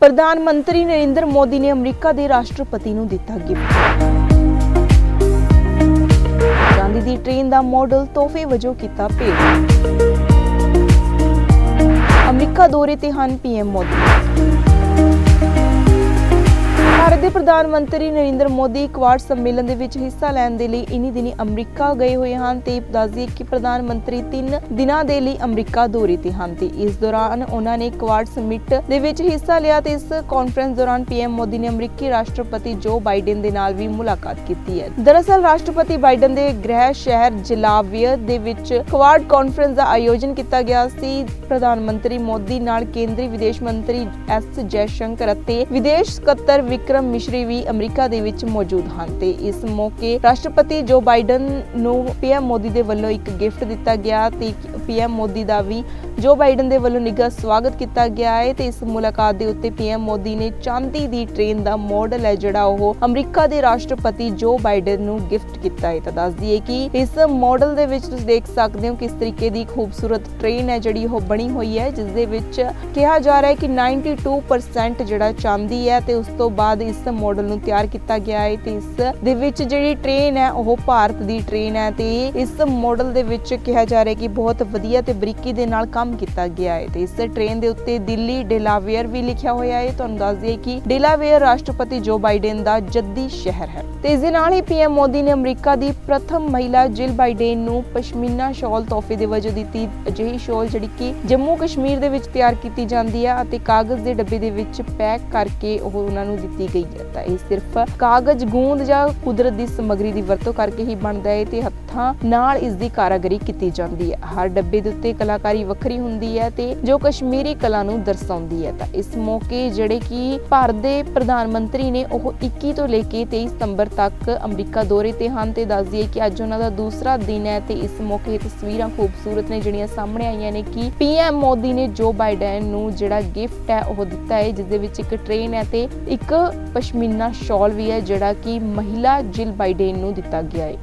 ਪ੍ਰਧਾਨ ਮੰਤਰੀ ਨਰਿੰਦਰ ਮੋਦੀ ਨੇ ਅਮਰੀਕਾ ਦੇ ਰਾਸ਼ਟਰਪਤੀ ਨੂੰ ਦਿੱਤਾ ਗਿਫਟ। ਗਾਂਧੀ ਦੀ ਟ੍ਰੇਨ ਦਾ ਮਾਡਲ ਤੋਹਫੇ ਵਜੋਂ ਕੀਤਾ ਭੇਟ। ਅਮਰੀਕਾ ਦੌਰੇ ਤੇ ਹਨ ਪੀਐਮ ਮੋਦੀ। ਭਾਰਤ ਦੇ ਪ੍ਰਧਾਨ ਮੰਤਰੀ ਨਰਿੰਦਰ ਮੋਦੀ ਕੁਆਡ ਸੰਮੇਲਨ ਦੇ ਵਿੱਚ ਹਿੱਸਾ ਲੈਣ ਦੇ ਲਈ ਇਨੀ ਦਿਨੀ ਅਮਰੀਕਾ ਗਏ ਹੋਏ ਹਨ ਤੇ ਦੱਸਦੀਏ ਕਿ ਪ੍ਰਧਾਨ ਮੰਤਰੀ 3 ਦਿਨਾਂ ਦੇ ਲਈ ਅਮਰੀਕਾ ਦੌਰੇ ਤੇ ਹਨ ਤੇ ਇਸ ਦੌਰਾਨ ਉਹਨਾਂ ਨੇ ਕੁਆਡ ਸਮਿਟ ਦੇ ਵਿੱਚ ਹਿੱਸਾ ਲਿਆ ਤੇ ਇਸ ਕਾਨਫਰੰਸ ਦੌਰਾਨ ਪੀਐਮ ਮੋਦੀ ਨੇ ਅਮਰੀਕੀ ਰਾਸ਼ਟਰਪਤੀ ਜੋ ਬਾਈਡਨ ਦੇ ਨਾਲ ਵੀ ਮੁਲਾਕਾਤ ਕੀਤੀ ਹੈ। ਦਰਅਸਲ, ਰਾਸ਼ਟਰਪਤੀ ਬਾਈਡਨ ਦੇ ਗ੍ਰਹਿ ਸ਼ਹਿਰ ਜਲਾਵੀਅਰ ਦੇ ਵਿੱਚ ਕੁਆਡ ਕਾਨਫਰੰਸ ਦਾ ਆਯੋਜਨ ਕੀਤਾ ਗਿਆ ਸੀ। ਪ੍ਰਧਾਨ ਮੰਤਰੀ ਮੋਦੀ ਨਾਲ ਕੇਂਦਰੀ ਵਿਦੇਸ਼ ਮੰਤਰੀ ਐਸ ਜੈਸ਼ੰਕਰ ਅਤੇ ਵਿਦੇਸ਼ ਸਕੱਤਰ ਵਿਕਰਮ ਮਿਸ਼ਰੀ ਵੀ ਅਮਰੀਕਾ ਦੇ ਵਿੱਚ ਮੌਜੂਦ ਹਨ ਤੇ ਇਸ ਮੌਕੇ ਰਾਸ਼ਟਰਪਤੀ ਜੋ ਬਾਈਡਨ ਨੂੰ ਪੀਐਮ ਮੋਦੀ ਦੇ ਵੱਲੋਂ ਇੱਕ ਗਿਫਟ ਦਿੱਤਾ ਗਿਆ ਤੇ ਪੀਐਮ ਮੋਦੀ ਦਾ ਵੀ ਜੋ ਬਾਈਡਨ ਦੇ ਵੱਲੋਂ ਨਿੱਘਾ ਸਵਾਗਤ ਕੀਤਾ ਗਿਆ ਹੈ ਤੇ ਇਸ ਮੁਲਾਕਾਤ ਦੇ ਉੱਤੇ ਪੀਐਮ ਮੋਦੀ ਨੇ ਚਾਂਦੀ ਦੀ ਟ੍ਰੇਨ ਦਾ ਮਾਡਲ ਹੈ ਜਿਹੜਾ ਉਹ ਅਮਰੀਕਾ ਦੇ ਰਾਸ਼ਟਰਪਤੀ ਜੋ ਬਾਈਡਨ ਨੂੰ ਗਿਫਟ ਕੀਤਾ ਹੈ। ਤਾਂ ਦੱਸ ਦਈਏ ਕਿ ਇਸ ਮਾਡਲ ਦੇ ਵਿੱਚ ਤੁਸੀਂ ਦੇਖ ਸਕਦੇ ਹੋ ਕਿਸ ਤਰੀਕੇ ਦੀ ਖੂਬਸੂਰਤ ਟ੍ਰੇਨ ਹੈ ਜਿਹੜੀ ਉਹ ਬਣੀ ਹੋਈ ਹੈ, ਜਿਸ ਦੇ ਵਿੱਚ ਕਿਹਾ ਜਾ ਰਿਹਾ ਹੈ ਕਿ 92% ਜਿਹੜਾ ਚਾਂਦੀ ਹੈ ਤੇ ਉਸ ਤੋਂ ਬਾਅਦ ਇਸ ਮਾਡਲ ਨੂੰ ਤਿਆਰ ਕੀਤਾ ਗਿਆ ਹੈ ਤੇ ਇਸ ਦੇ ਵਿੱਚ ਜਿਹੜੀ ਟ੍ਰੇਨ ਹੈ ਉਹ ਭਾਰਤ ਦੀ ਟ੍ਰੇਨ ਹੈ ਤੇ ਇਸ ਮਾਡਲ ਦੇ ਵਿੱਚ ਕਿਹਾ ਜਾ ਰਿਹਾ ਹੈ ਕਿ ਬਹੁਤ ਵਧੀਆ ਤੇ ਬਰੀਕੀ ਦੇ ਨਾਲ ਕੰਮ ਕੀਤਾ ਗਿਆ ਹੈ ਤੇ ਇਸ ਟ੍ਰੇਨ ਦੇ ਉੱਤੇ ਦਿੱਲੀ ਡੇਲਾਵੇਅਰ ਵੀ ਲਿਖਿਆ ਹੋਇਆ ਹੈ। ਤੁਹਾਨੂੰ ਦੱਸ ਦਈਏ ਕਿ ਡੇਲਾਵੇਅਰ ਰਾਸ਼ਟਰਪਤੀ ਜੋ ਬਾਈਡਨ ਦਾ ਜੱਦੀ ਸ਼ਹਿਰ ਹੈ। ਤੇ ਇਸ ਦੇ ਨਾਲ ਹੀ ਪੀਐਮ ਮੋਦੀ ਨੇ ਅਮਰੀਕਾ ਦੀ ਪ੍ਰਥਮ ਮਹਿਲਾ ਜਿਲ ਬਾਈਡਨ ਨੂੰ ਪਸ਼ਮੀਨਾ ਸ਼ਾਲ ਤੋਹਫੇ ਦੇ ਵਜੋਂ ਦਿੱਤੀ। ਅਜਿਹੀ ਸ਼ਾਲ ਜਿਹੜੀ ਕਿ ਜੰਮੂ ਕਸ਼ਮੀਰ ਦੇ ਵਿੱਚ ਤਿਆਰ ਕੀਤੀ ਜਾਂਦੀ ਹੈ ਅਤੇ ਕਾਗਜ਼ ਦੇ ਡੱਬੇ ਦੇ ਵਿੱਚ ਪੈਕ ਕਰਕੇ ਉਹ ਉਹਨਾਂ ਨੂੰ ਦਿੱਤੀ ਗਈ ਹੈ। ਤਾਂ ਇਹ ਸਿਰਫ ਕਾਗਜ਼, ਗੂੰਦ ਜਾਂ ਕੁਦਰਤ ਦੀ ਸਮੱਗਰੀ ਦੀ ਵਰਤੋਂ ਕਰਕੇ ਹੀ ਬਣਦਾ ਹੈ ਤੇ ਹੱਥਾਂ ਨਾਲ ਇਸ ਦੀ ਕਾਰਾਗਰੀ ਕੀਤੀ ਜਾਂਦੀ ਹੈ। ਹਰ ਡੱਬੇ ਦੇ ਉੱਤੇ ਕਲਾਕਾਰੀ ਵੱਖਰੀ ਹੁੰਦੀ ਹੈ ਤੇ ਜੋ ਕਸ਼ਮੀਰੀ ਕਲਾ ਨੂੰ ਦਰਸਾਉਂਦੀ ਹੈ, ਤਾਂ ਇਸ ਮੌਕੇ ਜਿਹੜੇ ਕਿ ਭਾਰਤ ਦੇ ਪ੍ਰਧਾਨ ਮੰਤਰੀ ਨੇ ਉਹ 21 ਤੋਂ ਲੈ ਕੇ 23 ਸਤੰਬਰ ਤੱਕ ਅਮਰੀਕਾ ਦੌਰੇ ਤੇ ਹਨ ਤੇ ਦੱਸ ਦਈਏ ਕਿ ਅੱਜ ਉਹਨਾਂ ਦਾ ਦੂਸਰਾ ਦਿਨ ਹੈ ਤੇ ਇਸ ਮੌਕੇ ਤਸਵੀਰਾਂ ਖੂਬਸੂਰਤ ਨੇ ਜਿਹੜੀਆਂ ਸਾਹਮਣੇ ਆਈਆਂ ਨੇ ਕਿ ਪੀਐਮ ਮੋਦੀ ਨੇ ਜੋ ਬਾਈਡਨ ਨੂੰ ਜਿਹੜਾ ਗਿਫਟ ਹੈ ਉਹ ਦਿੱਤਾ ਹੈ, ਜਿਸ ਦੇ ਵਿੱਚ ਇੱਕ ਟ੍ਰੇਨ ਹੈ ਤੇ ਇੱਕ ਪਸ਼ਮੀਨਾ ਸ਼ਾਲ ਵੀ ਹੈ, ਜਿਹੜਾ ਕਿ ਮਹਿਲਾ ਜਿਲ ਬਾਈਡਨ ਨੂੰ ਦਿੱਤਾ ਗਿਆ ਹੈ।